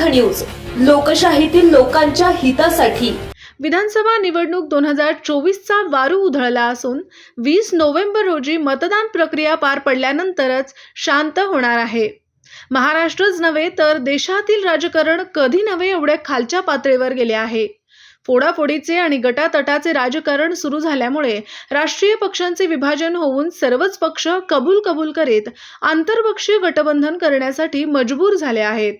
News लोकशाहीतील लोकांच्या हितासाठी. विधानसभा निवडणूक दोन हजार चोवीसचा वारू उधळला असून वीस नोव्हेंबर रोजी मतदान प्रक्रिया पार पडल्यानंतरच शांत होणार आहे. महाराष्ट्रच नव्हे तर देशातील राजकारण कधी नव्हे एवढ्या खालच्या पातळीवर गेले आहे. फोडाफोडीचे आणि गटातटाचे राजकारण सुरू झाल्यामुळे राष्ट्रीय पक्षांचे विभाजन होऊन सर्वच पक्ष कबूल कबूल करीत आंतरपक्षीय गटबंधन करण्यासाठी मजबूर झाले आहेत.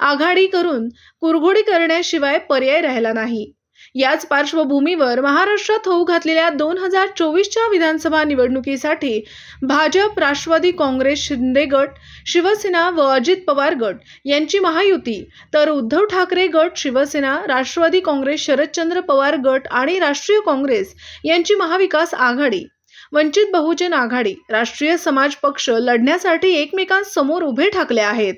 आघाडी करून कुरघोडी करण्याशिवाय पर्याय राहिला नाही. याच पार्श्वभूमीवर महाराष्ट्रात होऊ घातलेल्या दोन हजार चोवीसच्या विधानसभा निवडणुकीसाठी भाजप राष्ट्रवादी काँग्रेस शिंदे गट शिवसेना व अजित पवार गट यांची महायुती तर उद्धव ठाकरे गट शिवसेना राष्ट्रवादी काँग्रेस शरदचंद्र पवार गट आणि राष्ट्रीय काँग्रेस यांची महाविकास आघाडी वंचित बहुजन आघाडी राष्ट्रीय समाज पक्ष लढण्यासाठी एकमेकांसमोर उभे ठाकले आहेत.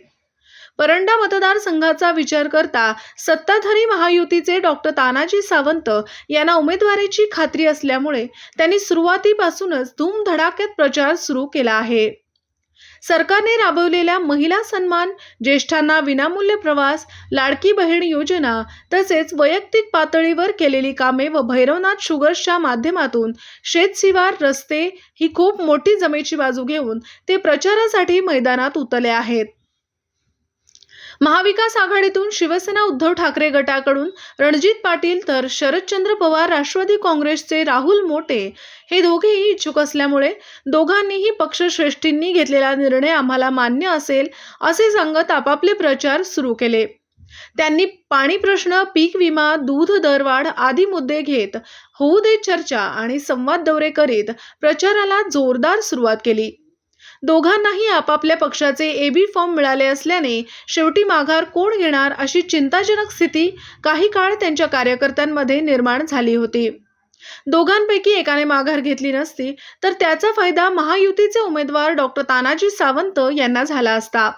परंडा मतदारसंघाचा विचार करता सत्ताधारी महायुतीचे डॉक्टर तानाजी सावंत यांना उमेदवारीची खात्री असल्यामुळे त्यांनी सुरुवातीपासूनच धूमधडाक्यात प्रचार सुरू केला आहे. सरकारने राबवलेल्या महिला सन्मान ज्येष्ठांना विनामूल्य प्रवास लाडकी बहीण योजना तसेच वैयक्तिक पातळीवर केलेली कामे व भैरवनाथ शुगर्सच्या माध्यमातून शेतशिवार रस्ते ही खूप मोठी जमेची बाजू घेऊन ते प्रचारासाठी मैदानात उतरले आहेत. महाविकास आघाडीतून शिवसेना उद्धव ठाकरे गटाकडून रणजित पाटील तर शरदचंद्र पवार राष्ट्रवादी काँग्रेसचे राहुल मोटे हे दोघेही इच्छुक असल्यामुळे दोघांनीही पक्षश्रेष्ठींनी घेतलेला निर्णय आम्हाला मान्य असेल असे सांगत आपापले प्रचार सुरू केले. त्यांनी पाणी प्रश्न पीक विमा दूध दरवाढ आदी मुद्दे घेत होऊ दे चर्चा आणि संवाद दौरे करीत प्रचाराला जोरदार सुरुवात केली. दोघांनाही आपापल्या पक्षाचे एबी फॉर्म मिळाले असल्याने शेवटी माघार कोण घेणार अशी चिंताजनक स्थिती काही काळ त्यांच्या कार्यकर्त्यांमध्ये निर्माण झाली होती. दोघांपैकी एकाने माघार घेतली नसती तर त्याचा फायदा महायुतीचे उमेदवार डॉक्टर तानाजी सावंत यांना झाला असता.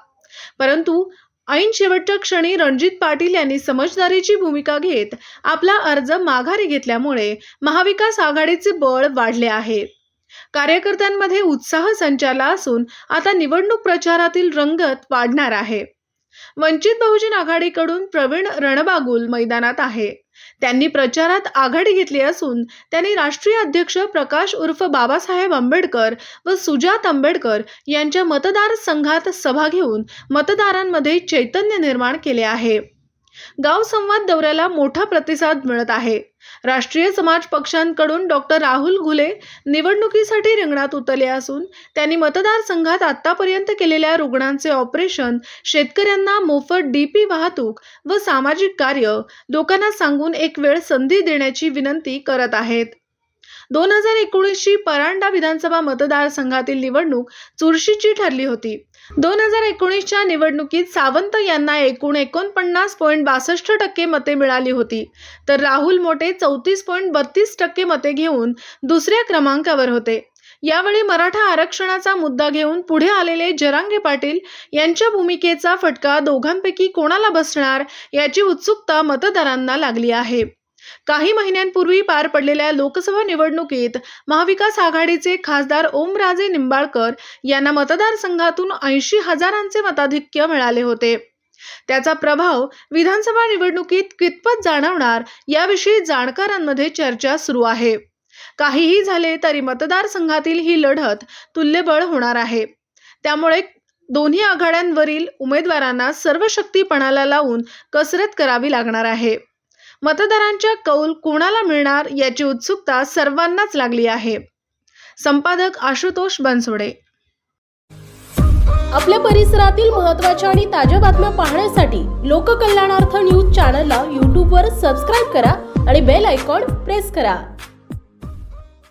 परंतु ऐन शेवटच्या क्षणी रणजित पाटील यांनी समजदारीची भूमिका घेत आपला अर्ज माघारी घेतल्यामुळे महाविकास आघाडीचे बळ वाढले आहे. कार्यकर्त्यांमध्ये उत्साह संचारला असून आता निवडणूक प्रचारातील रंगत वाढणार आहे. वंचित बहुजन आघाडीकडून प्रवीण रणबागुल मैदानात आहे. त्यांनी प्रचारात आघाडी घेतली असून त्यांनी राष्ट्रीय अध्यक्ष प्रकाश उर्फ बाबासाहेब आंबेडकर व सुजात आंबेडकर यांच्या मतदारसंघात सभा घेऊन मतदारांमध्ये चैतन्य निर्माण केले आहे. गाव संवाद दौऱ्याला मोठा प्रतिसाद मिळत आहे. राष्ट्रीय समाज पक्षांकडून डॉक्टर राहुल घुले निवडणुकीसाठी रिंगणात उतरले असून त्यांनी मतदारसंघात आतापर्यंत केलेल्या रुग्णांचे ऑपरेशन शेतकऱ्यांना मोफत डीपी वाहतूक व सामाजिक कार्य लोकांना सांगून एक वेळ संधी देण्याची विनंती करत आहेत. दोन हजार एकोणीसची परांडा विधानसभा मतदारसंघातील निवडणूक चुरशीची ठरली होती. दोन हजार एकोणीसच्या निवडणुकीत सावंत यांना एकूण एकोणपन्नास पॉईंट बासष्ट टक्के मते मिळाली होती. तर राहुल मोटे चौतीस पॉईंट बत्तीस टक्के मते घेऊन दुसऱ्या क्रमांकावर होते. यावेळी मराठा आरक्षणाचा मुद्दा घेऊन पुढे आलेले जरांगे पाटील यांच्या भूमिकेचा फटका दोघांपैकी कोणाला बसणार याची उत्सुकता मतदारांना लागली आहे. काही महिन्यांपूर्वी पार पडलेल्या लोकसभा निवडणुकीत महाविकास आघाडीचे खासदार ओमराजे निंबाळकर यांना मतदारसंघातून ऐंशी हजारांचे मताधिक्य मिळाले होते. त्याचा प्रभाव विधानसभा निवडणुकीत कितपत जाणवणार याविषयी जाणकारांमध्ये चर्चा सुरू आहे. काहीही झाले तरी मतदारसंघातील ही लढत तुल्यबळ होणार आहे. त्यामुळे दोन्ही आघाड्यांवरील उमेदवारांना सर्व शक्ती पणाला लावून कसरत करावी लागणार आहे. मतदारांच्या कौल कोणाला मिळणार याची उत्सुकता सर्वांनाच लागली आहे. संपादक आशुतोष बनसोडे. आपल्या परिसरातील महत्त्वाच्या आणि ताज्या बातम्या पाहण्यासाठी लोककल्याणार्थ न्यूज चॅनलला यूट्यूबवर सबस्क्राईब करा आणि बेल आयकॉन प्रेस करा.